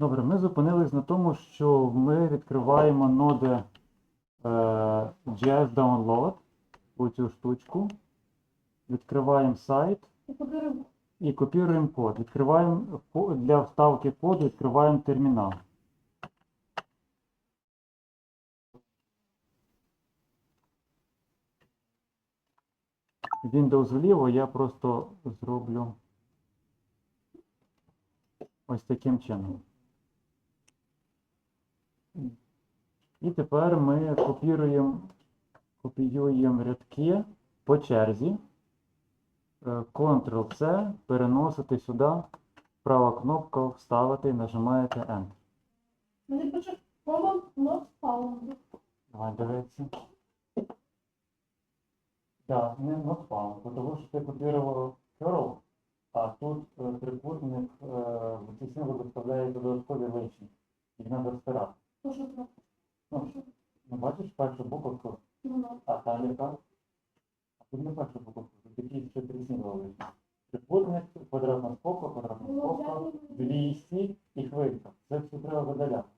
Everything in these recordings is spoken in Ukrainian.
Добре, ми зупинились на тому, що ми відкриваємо ноди е, JS Download, оцю штучку. Відкриваємо сайт і копіруємо код. Відкриваємо для вставки коду, відкриваємо термінал. Windows вліво я просто зроблю ось таким чином. І тепер ми копіруємо, копіюємо рядки по черзі. Е, Ctrl-C, переносити сюди, права кнопка вставити, нажимаєте Enter. Мені пише command not found. Давай дивитися. Так, не not found, тому що ти копірував curl, а тут е, трикутник е, в ці символи доставляє додаткові лишні. Їх треба стирати. Ну, ну, бачиш першу буковку, Ну, а та яка? А тут не перша буковка, тут такі ще три символи лишні. Трикутник, квадратна скобка, квадратна скобка, дві і хвилька. Це все треба видаляти.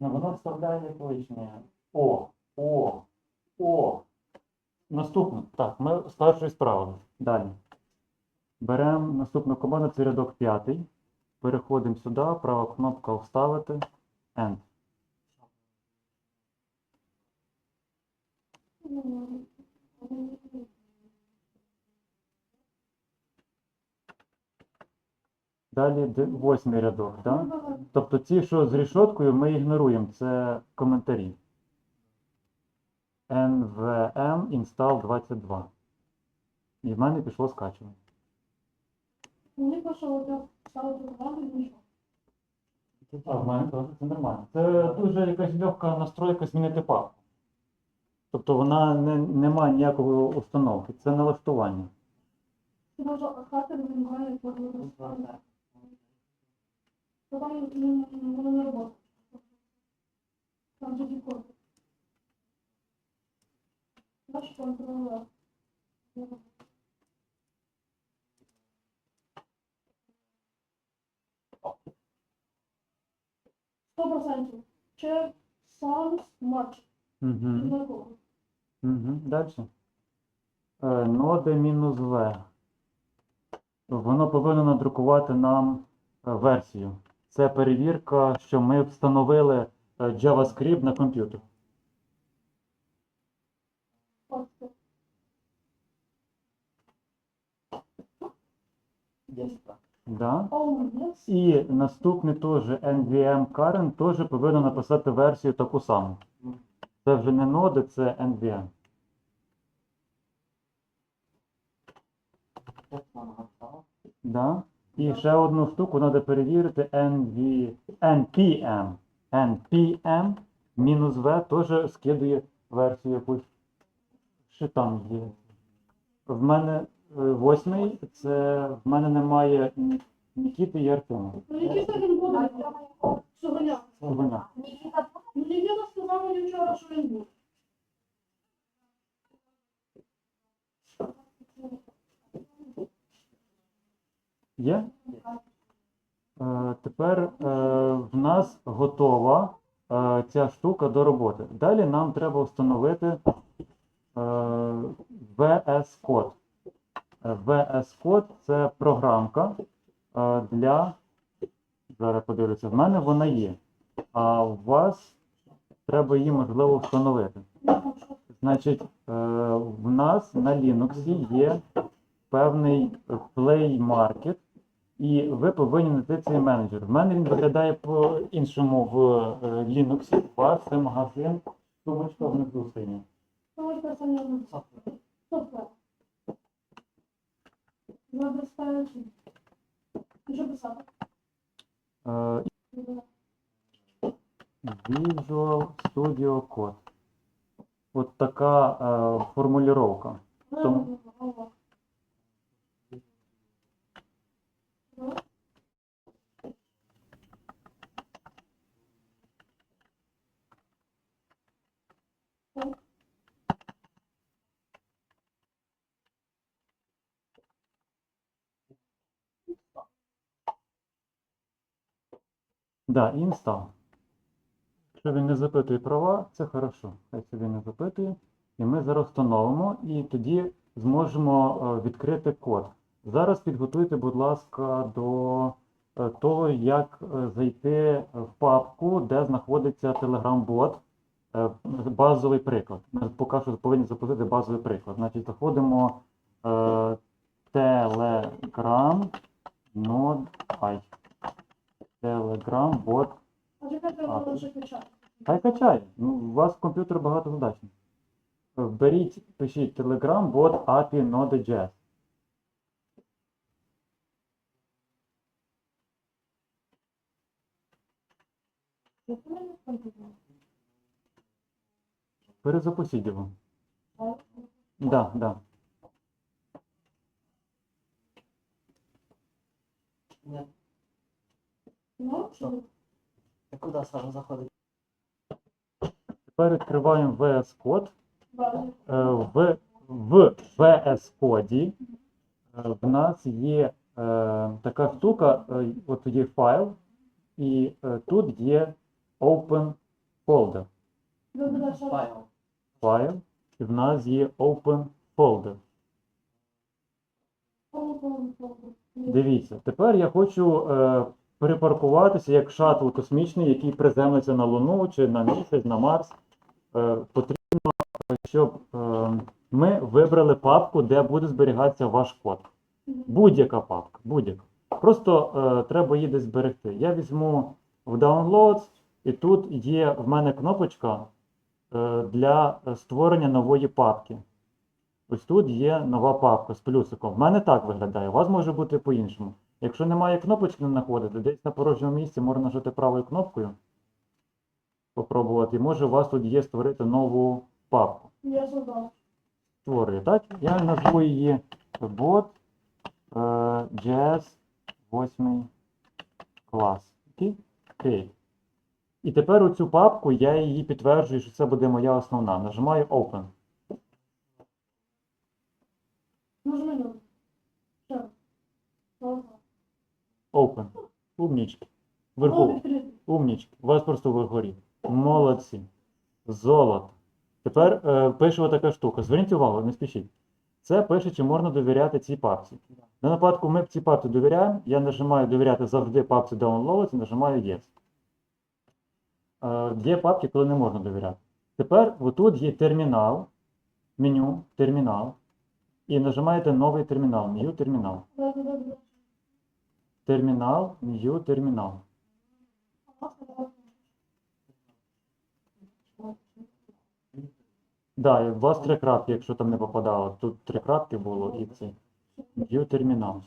Ну, воно вставляє як. О, о, о. Наступне. Так, ми з першої справи. Далі. Беремо наступну команду, це рядок п'ятий. Переходимо сюди, права кнопка вставити. End. Далі восьмий рядок. Ну. Тобто ці, що з рішоткою, ми ігноруємо. Це коментарі. NVM install 22. І в мене пішло скачування. Мені от я і нічого. А в мене теж це нормально. Це дуже якась легка настройка змінити папку. Тобто вона не, не має ніякої установки. Це налаштування. Ти може хатер вимагає кожного Давай ну, воно не робота. Там тоді код. Наш контролер. Сто процентів. Check sounds much. Угу. Угу. Далі. Е, ноди мінус В. Воно повинно надрукувати нам е, версію. Це перевірка, що ми встановили е, JavaScript на комп'ютер. Да? І наступний теж NVM Current теж повинен написати версію таку саму. Це вже не ноди, це NVM. Да? І ще одну штуку треба перевірити NV, NPM. NPM мінус V теж скидує версію якусь. Що там є? В мене е, восьмий, це в мене немає Ні- Нікіти і Артема. Ну, які він буде? Сьогодні. Вона. Ну, Нікіта сказав мені вчора, що він був. Є? Е, тепер е, в нас готова е, ця штука до роботи. Далі нам треба встановити е, VS Code. Е, VS Code це програмка е, для. Зараз подивлюся, в мене вона є. А у вас треба її можливо встановити. Значить, е, в нас на Linux є певний Play Market, і ви повинні знайти цей менеджер. В мене він виглядає по-іншому в е, Linux. У вас це магазин, сумочка внизу синя. Ставити. Що писати? Е, Visual Studio Code. От така е, формулювання. Тому- Да, install. Якщо він не запитує права, це хорошо. Хай собі не запитує. І ми зараз встановимо і тоді зможемо е, відкрити код. Зараз підготуйте, будь ласка, до е, того, як е, зайти в папку, де знаходиться Telegram-бот. Базовий приклад. Ми поки що повинні запустити базовий приклад. Значить, заходимо е, Telegram Node Ай. Telegram бот. А А, треба лише печать. Хай качає. Ну, у вас комп'ютер багатозадачний. Беріть, пишіть Telegram бот API Node.js. Перезапустіть його. Так. Да, да. Нет, Ну, ні? ты куда сразу заходить? Тепер відкриваємо VS Code. Базовий. Е, В, в VS Code е, в нас є е, така штука, е, от є файл, і е, тут є Open Folder. Файл. Файл, і в нас є Open Folder. Дивіться, тепер я хочу припаркуватися як шаттл космічний, який приземлиться на Луну чи на місяць, на Марс. Е, потрібно, щоб е, ми вибрали папку, де буде зберігатися ваш код. Будь-яка папка, будь-яка. Просто е, треба її десь зберегти. Я візьму в Downloads, і тут є в мене кнопочка е, для створення нової папки. Ось тут є нова папка з плюсиком. В мене так виглядає, у вас може бути по-іншому. Якщо немає кнопочки не знаходити, десь на порожньому місці можна нажати правою кнопкою. Попробувати. І може у вас тут є створити нову папку. Я задав. Створюю, так? Я назву її bot е, JS 8 клас. Окей? Окей. І тепер у цю папку я її підтверджую, що це буде моя основна. Нажимаю Open. Нажми на. Ще раз. Ага. Open. Умнічки. Вверху. Умнічки. У вас просто вгорі. Молодці. Золото. Тепер е, пише така штука. Зверніть увагу, не спішіть. Це пише, чи можна довіряти цій папці. На випадку ми цій папці довіряємо. Я нажимаю довіряти завжди папці Downloads і нажимаю Yes. Е, є папки, коли не можна довіряти. Тепер отут є термінал, меню, термінал. І нажимаєте новий термінал, New термінал. Термінал, New термінал. Да, у вас три крапки, якщо там не попадало. Тут три крапки було і це. View термінал.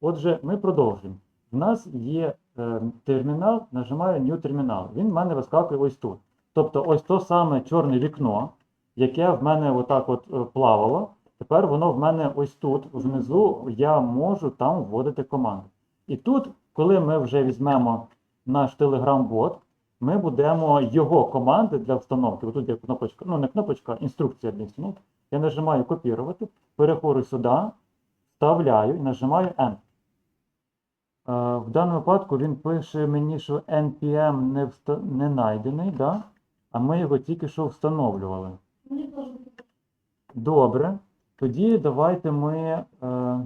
Отже, ми продовжуємо. У нас є е, термінал, нажимаю New термінал. Він в мене вискакує ось тут. Тобто ось то саме чорне вікно, яке в мене отак от е, плавало. Тепер воно в мене ось тут, внизу, я можу там вводити команди. І тут, коли ми вже візьмемо наш Telegram-бот, ми будемо його команди для встановки. Отут є кнопочка, ну не кнопочка, інструкція для встановки. Я нажимаю копірувати, переходжу сюди, вставляю і нажимаю Enter. Е, В даному випадку він пише мені, що NPM не знайдений, да? а ми його тільки що встановлювали. Добре. Тоді давайте ми е,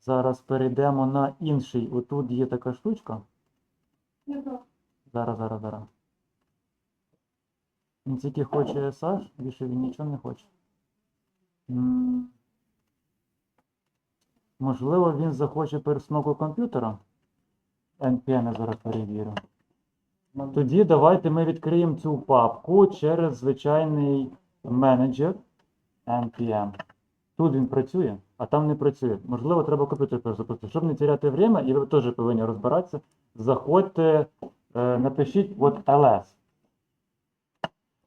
зараз перейдемо на інший. Отут є така штучка. Зараз, зараз, зараз. Він тільки хоче SH, більше він нічого не хоче. Можливо, він захоче перестановку комп'ютера. NPM я зараз перевірю. Тоді давайте ми відкриємо цю папку через звичайний менеджер NPM. Тут він працює, а там не працює. Можливо, треба комп'ютер перезапустити. Щоб не теряти время, і ви теж повинні розбиратися, заходьте, е, напишіть от ls.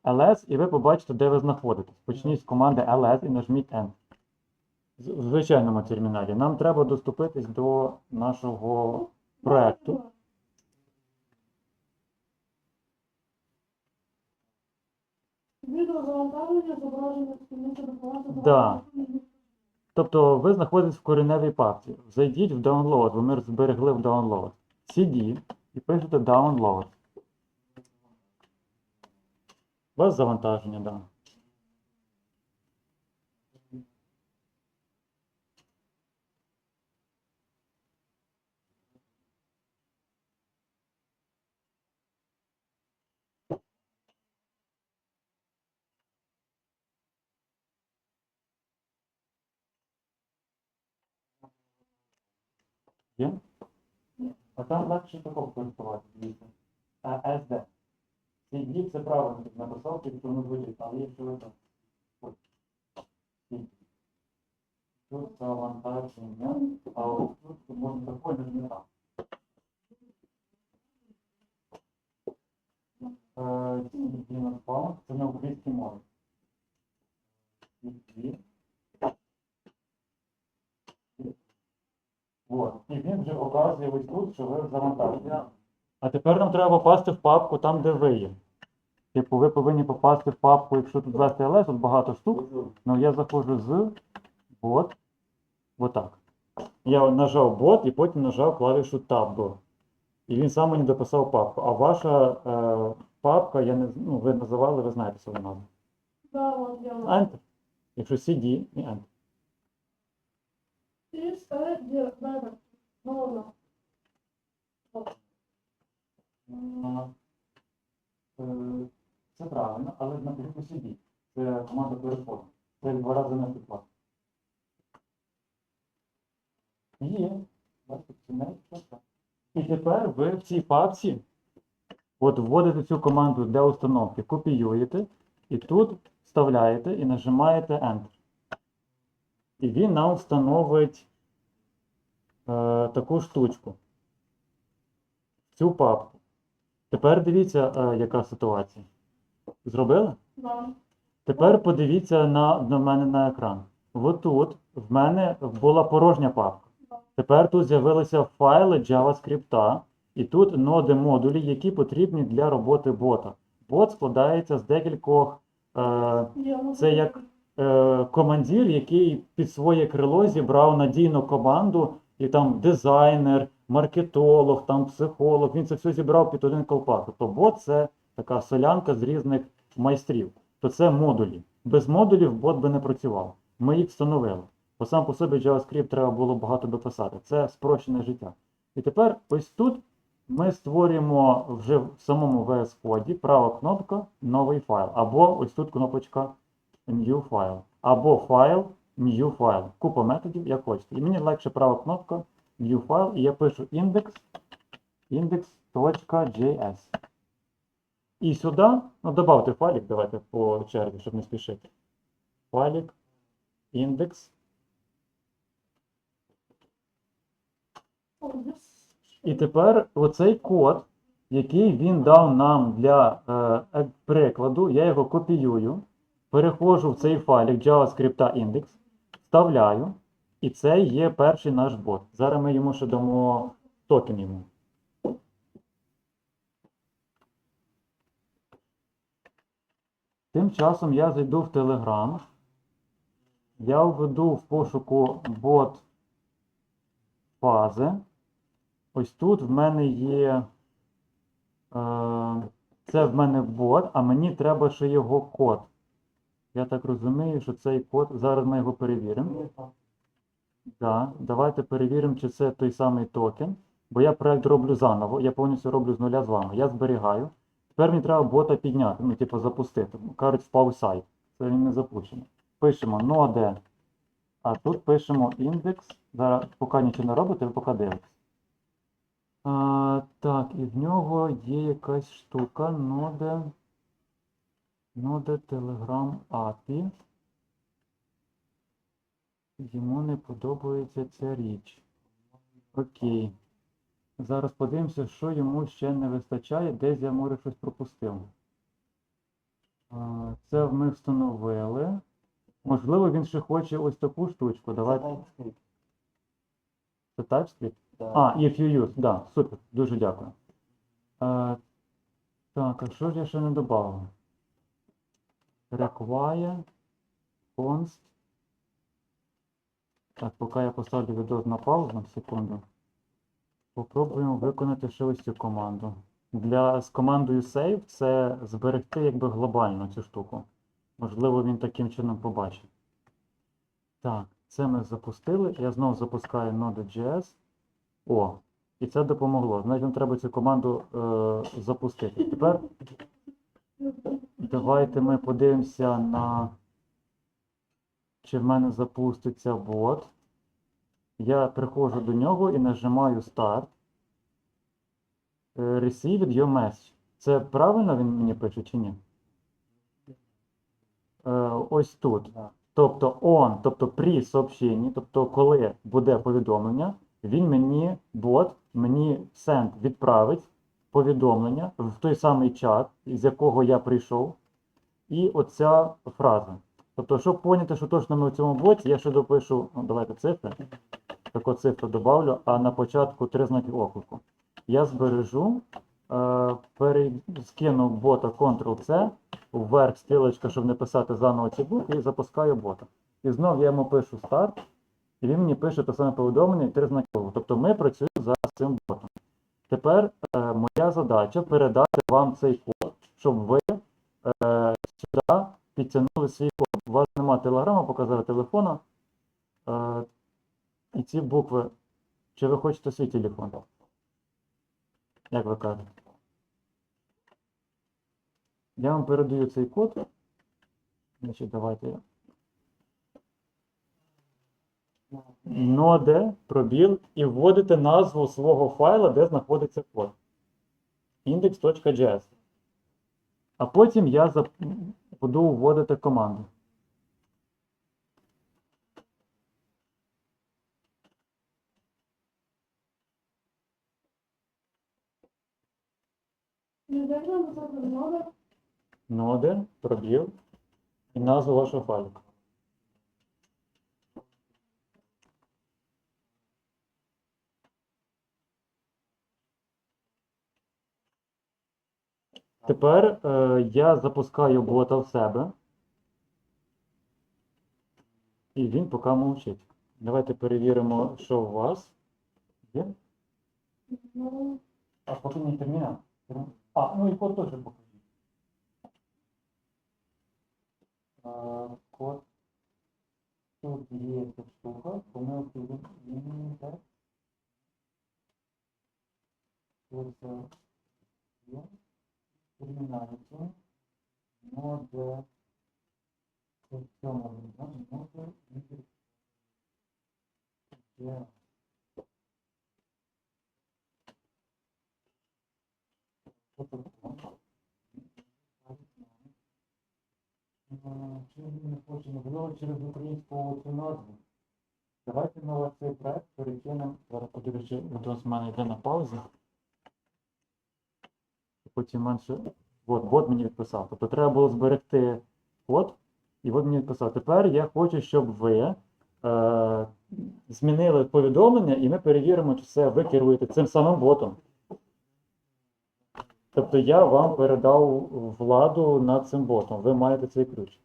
ls, і ви побачите, де ви знаходитесь. Почніть з команди ls і нажміть N. В звичайному терміналі. Нам треба доступитись до нашого проекту. Завантаження, зображення спільниця допомагати. Да. Тобто ви знаходитесь в кореневій папці. Зайдіть в download, бо ми зберегли в download. CD і пишете download. У вас завантаження, так. Да. Є? А там легше такого користувати, дивіться. А SD. CD це правильно написав, тільки воно буде, але якщо ви там. Тут завантаження, а от тут можна такое не так. Е, це на українській мові. От. І він вже показує ось тут, що ви завантажені. А тепер нам треба попасти в папку там, де ви є. Типу, ви повинні попасти в папку, якщо тут ввести LS, тут багато штук. Ну я заходжу з бот. Отак. Я нажав бот і потім нажав клавішу Tab. І він сам мені дописав папку. А ваша е, папка, я не, ну, ви називали, ви знаєте свою назву. Enter. Якщо CD і Enter. Да, да. Ну ладно. А, е, Це правильно, але на початку CD. Це команда переходу. Це два рази не підклад. Є. І тепер ви в цій папці от вводите цю команду для установки, копіюєте, і тут вставляєте і нажимаєте Enter. І він нам встановить е, таку штучку. Цю папку. Тепер дивіться, е, яка ситуація. Зробили? Да. Тепер подивіться на, на мене на екран. Отут в мене була порожня папка. Тепер тут з'явилися файли JavaScript, і тут ноди модулі, які потрібні для роботи бота. Бот складається з декількох. Е, Це як командир, який під своє крило зібрав надійну команду, і там дизайнер, маркетолог, там психолог. Він це все зібрав під один колпак. Тобто бот це така солянка з різних майстрів. То це модулі. Без модулів бот би не працював. Ми їх встановили. Бо сам по собі JavaScript треба було багато дописати. Це спрощене життя. І тепер ось тут ми створюємо вже в самому VS Code права кнопка новий файл. Або ось тут кнопочка New File. Або файл New File. Купа методів, як хочете. І мені легше права кнопка New File, і я пишу index, index.js. І сюди, ну добавте файлик, давайте по черзі, щоб не спішити. Файлик, index. І тепер оцей код, який він дав нам для е, е, прикладу, я його копіюю, переходжу в цей файлик JavaScript index, вставляю, і це є перший наш бот. Зараз ми йому ще дамо токен йому. Тим часом я зайду в Telegram, я введу в пошуку бот фази. Ось тут в мене є. Е, це в мене бот, а мені треба ще його код. Я так розумію, що цей код. Зараз ми його перевіримо. Да, давайте перевіримо, чи це той самий токен. Бо я проект роблю заново, я повністю роблю з нуля з вами. Я зберігаю. Тепер мені треба бота підняти, ну, типу, запустити. Кажуть, впав сайт. Це він не запущений. Пишемо node, а тут пишемо індекс. Зараз, поки нічого не робите, ви поки дивитесь. Так, і в нього є якась штука, ноде. Ноде Telegram API. Йому не подобається ця річ. Окей. Зараз подивимося, що йому ще не вистачає, десь я може щось пропустив. Це ми встановили. Можливо, він ще хоче ось таку штучку. Давайте. TypeScript. Це TypeScript? Да. А, if you use, да, супер, дуже дякую. Так, а що ж я ще не додав? Require const Так, поки я поставлю відео на паузу, секунду. Попробуємо виконати ще ось цю команду. Для, з командою save це зберегти якби глобально цю штуку. Можливо, він таким чином побачить. Так, це ми запустили. Я знову запускаю Node.js. О, і це допомогло. Значить, нам треба цю команду е, запустити. Тепер давайте ми подивимося на чи в мене запуститься бот. Я приходжу до нього і нажимаю Start. Е, Received your message. Це правильно він мені пише чи ні? Е, Ось тут. Тобто on, тобто при сообщенні, тобто коли буде повідомлення, він мені, бот, мені send відправить повідомлення в той самий чат, з якого я прийшов, і оця фраза. Тобто, щоб поняти, що точно ми в цьому боті, я ще допишу, ну, давайте цифри, таку цифру добавлю, а на початку три знаки оклику. Я збережу, е, пере... скину бота Ctrl-C, вверх стрілочка, щоб не писати заново ці букви, і запускаю бота. І знов я йому пишу старт, і він мені пише те саме повідомлення і три знаки оклику. Тобто ми працюємо за цим ботом. Тепер е, моя задача передати вам цей код, щоб ви е, сюди підтягнули свій код. У вас немає телеграма, показати телефона. Е, і ці букви. Чи ви хочете свій телефон? Як ви кажете? Я вам передаю цей код. Значить, давайте. я. Ноде, пробіл і вводите назву свого файла, де знаходиться код. index.js. А потім я буду вводити команду. Номер. Ноде, пробіл і назву вашого файлика. Тепер е, я запускаю бота в себе. І він поки мовчить. Давайте перевіримо, що у вас є. А поки не термінал. А, ну і код теж покажіть. Код. Тут є ця штука, помилки він так. Є. Терміналіті. Моде. Це в цьому вигляді. Моде. Індекс. Є. Що це таке? Е, Чи він не хоче, можливо, через українську цю назву. Давайте ось цей проект перекинемо. Зараз подивлюся, відео з мене йде на паузі. Потім менше. От, бот мені відписав. Тобто треба було зберегти код, і бот мені відписав. Тепер я хочу, щоб ви е, змінили повідомлення, і ми перевіримо, чи це ви керуєте цим самим ботом. Тобто я вам передав владу над цим ботом. Ви маєте цей ключ.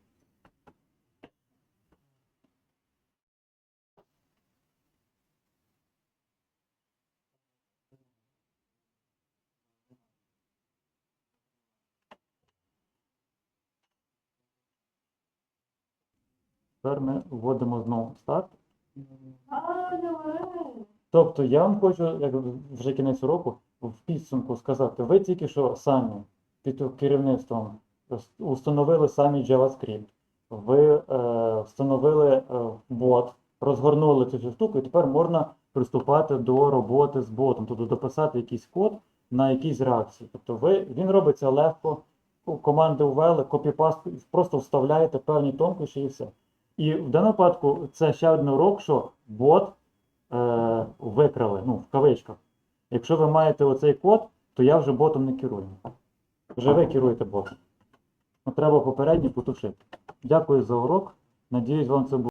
Тепер ми вводимо знову старт. Тобто я вам хочу, як вже кінець року, в підсумку сказати, ви тільки що самі під керівництвом установили самі JavaScript, ви е, встановили е, бот, розгорнули цю штуку, і тепер можна приступати до роботи з ботом, тобто дописати якийсь код на якійсь реакції. Тобто ви, він робиться легко, команди ввели, копіпаст, просто вставляєте певні тонкощі і все. І в даному випадку це ще один урок, що бот е, викрали, ну, в кавичках. Якщо ви маєте оцей код, то я вже ботом не керую. Вже ви керуєте ботом. Треба попередньо потушити. Дякую за урок. Надіюсь, вам це було.